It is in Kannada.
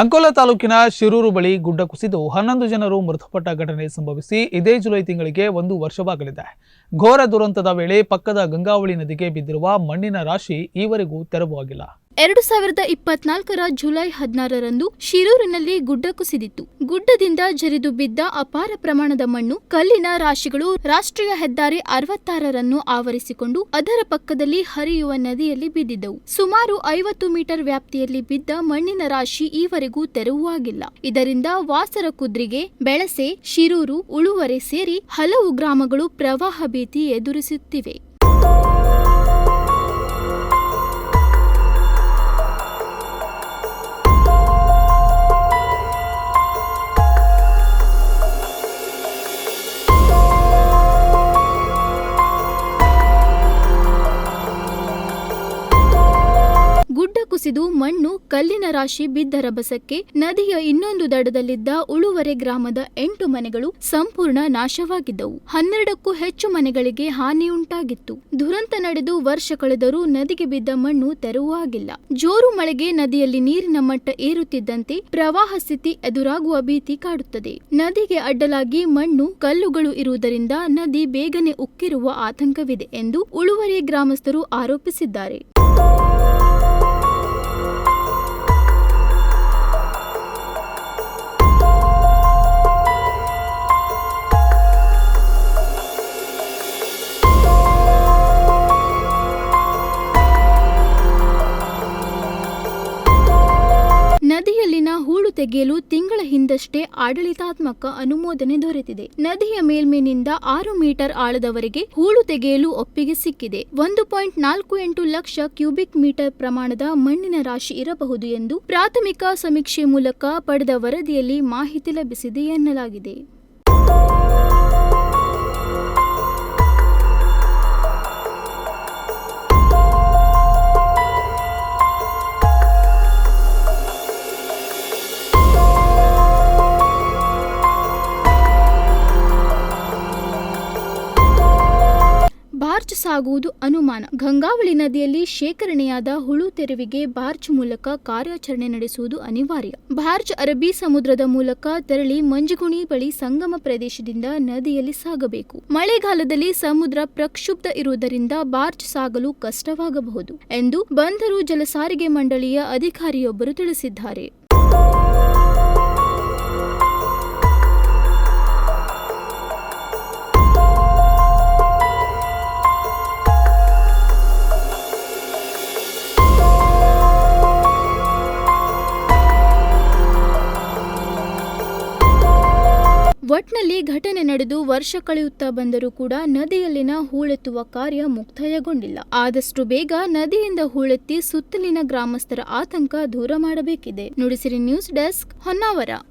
ಅಂಕೋಲಾ ತಾಲೂಕಿನ ಶಿರೂರು ಬಳಿ ಗುಡ್ಡ ಕುಸಿದು ಹನ್ನೊಂದು ಜನರು ಮೃತಪಟ್ಟ ಘಟನೆ ಸಂಭವಿಸಿ ಇದೇ ಜುಲೈ ತಿಂಗಳಿಗೆ ಒಂದು ವರ್ಷವಾಗಲಿದೆ. ಘೋರ ದುರಂತದ ವೇಳೆ ಪಕ್ಕದ ಗಂಗಾವಳಿ ನದಿಗೆ ಬಿದ್ದಿರುವ ಮಣ್ಣಿನ ರಾಶಿ ಈವರೆಗೂ ತೆರವಾಗಿಲ್ಲ ಎರಡು ಸಾವಿರದ ಇಪ್ಪತ್ನಾಲ್ಕರ ಜುಲೈ ಹದಿನಾರರಂದು ಶಿರೂರಿನಲ್ಲಿ ಗುಡ್ಡ ಕುಸಿದಿತ್ತು ಗುಡ್ಡದಿಂದ ಜರಿದು ಬಿದ್ದ ಅಪಾರ ಪ್ರಮಾಣದ ಮಣ್ಣು, ಕಲ್ಲಿನ ರಾಶಿಗಳು ರಾಷ್ಟ್ರೀಯ ಹೆದ್ದಾರಿ ಅರವತ್ತಾರರನ್ನು ಆವರಿಸಿಕೊಂಡು ಅದರ ಪಕ್ಕದಲ್ಲಿ ಹರಿಯುವ ನದಿಯಲ್ಲಿ ಬಿದ್ದಿದ್ದವು. ಸುಮಾರು ಐವತ್ತು ಮೀಟರ್ ವ್ಯಾಪ್ತಿಯಲ್ಲಿ ಬಿದ್ದ ಮಣ್ಣಿನ ರಾಶಿ ಈವರೆಗೂ ತೆರವುವಾಗಿಲ್ಲ. ಇದರಿಂದ ವಾಸರ ಕುದ್ರಿಗೆ ಬೆಳಸೆ, ಶಿರೂರು, ಉಳುವರೆ ಸೇರಿ ಹಲವು ಗ್ರಾಮಗಳು ಪ್ರವಾಹ ಭೀತಿ ಎದುರಿಸುತ್ತಿವೆ. ಕುಸಿದು ಮಣ್ಣು ಕಲ್ಲಿನ ರಾಶಿ ಬಿದ್ದ ರಭಸಕ್ಕೆ ನದಿಯ ಇನ್ನೊಂದು ದಡದಲ್ಲಿದ್ದ ಉಳುವರೆ ಗ್ರಾಮದ ಎಂಟು ಮನೆಗಳು ಸಂಪೂರ್ಣ ನಾಶವಾಗಿದ್ದವು. ಹನ್ನೆರಡಕ್ಕೂ ಹೆಚ್ಚು ಮನೆಗಳಿಗೆ ಹಾನಿಯುಂಟಾಗಿತ್ತು ದುರಂತ ನಡೆದು ವರ್ಷ ಕಳೆದರೂ ನದಿಗೆ ಬಿದ್ದ ಮಣ್ಣು ತೆರವಾಗಿಲ್ಲ. ಜೋರು ಮಳೆಗೆ ನದಿಯಲ್ಲಿ ನೀರಿನ ಮಟ್ಟ ಏರುತ್ತಿದ್ದಂತೆ ಪ್ರವಾಹ ಸ್ಥಿತಿ ಎದುರಾಗುವ ಭೀತಿ ಕಾಡುತ್ತದೆ. ನದಿಗೆ ಅಡ್ಡಲಾಗಿ ಮಣ್ಣು, ಕಲ್ಲುಗಳು ಇರುವುದರಿಂದ ನದಿ ಬೇಗನೆ ಉಕ್ಕಿರುವ ಆತಂಕವಿದೆ ಎಂದು ಉಳುವರೆ ಗ್ರಾಮಸ್ಥರು ಆರೋಪಿಸಿದ್ದಾರೆ. ತೆಗೆಯಲು ತಿಂಗಳ ಹಿಂದಷ್ಟೇ ಆಡಳಿತಾತ್ಮಕ ಅನುಮೋದನೆ ದೊರೆತಿದೆ. ನದಿಯ ಮೇಲ್ಮೈನಿಂದ ಆರು ಮೀಟರ್ ಆಳದವರೆಗೆ ಹೂಳು ತೆಗೆಯಲು ಒಪ್ಪಿಗೆ ಸಿಕ್ಕಿದೆ. ಒಂದು ಪಾಯಿಂಟ್ ನಾಲ್ಕು ಎಂಟು ಲಕ್ಷ ಕ್ಯೂಬಿಕ್ ಮೀಟರ್ ಪ್ರಮಾಣದ ಮಣ್ಣಿನ ರಾಶಿ ಇರಬಹುದು ಎಂದು ಪ್ರಾಥಮಿಕ ಸಮೀಕ್ಷೆ ಮೂಲಕ ಪಡೆದ ವರದಿಯಲ್ಲಿ ಮಾಹಿತಿ ಲಭಿಸಿದೆ ಎನ್ನಲಾಗಿದೆ. ಬಾರ್ಜ್ ಸಾಗುವುದು ಅನುಮಾನ. ಗಂಗಾವಳಿ ನದಿಯಲ್ಲಿ ಶೇಖರಣೆಯಾದ ಹುಳು ತೆರವಿಗೆ ಬಾರ್ಜ್ ಮೂಲಕ ಕಾರ್ಯಾಚರಣೆ ನಡೆಸುವುದು ಅನಿವಾರ್ಯ. ಬಾರ್ಚ್ ಅರಬ್ಬಿ ಸಮುದ್ರದ ಮೂಲಕ ತೆರಳಿ ಮಂಜುಗುಣಿ ಬಳಿ ಸಂಗಮ ಪ್ರದೇಶದಿಂದ ನದಿಯಲ್ಲಿ ಸಾಗಬೇಕು. ಮಳೆಗಾಲದಲ್ಲಿ ಸಮುದ್ರ ಪ್ರಕ್ಷುಬ್ಧ ಇರುವುದರಿಂದ ಬಾರ್ಚ್ ಸಾಗಲು ಕಷ್ಟವಾಗಬಹುದು ಎಂದು ಬಂದರು ಜಲಸಾರಿಗೆ ಮಂಡಳಿಯ ಅಧಿಕಾರಿಯೊಬ್ಬರು ತಿಳಿಸಿದ್ದಾರೆ. ಒಟ್ನಲ್ಲಿ ಘಟನೆ ನಡೆದು ವರ್ಷ ಕಳೆಯುತ್ತಾ ಬಂದರೂ ಕೂಡ ನದಿಯಲ್ಲಿನ ಹೂಳೆತ್ತುವ ಕಾರ್ಯ ಮುಕ್ತಾಯಗೊಂಡಿಲ್ಲ. ಆದಷ್ಟು ಬೇಗ ನದಿಯಿಂದ ಹೂಳೆತ್ತಿ ಸುತ್ತಲಿನ ಗ್ರಾಮಸ್ಥರ ಆತಂಕ ದೂರ ಮಾಡಬೇಕಿದೆ. Nudisiri news desk Honnavar.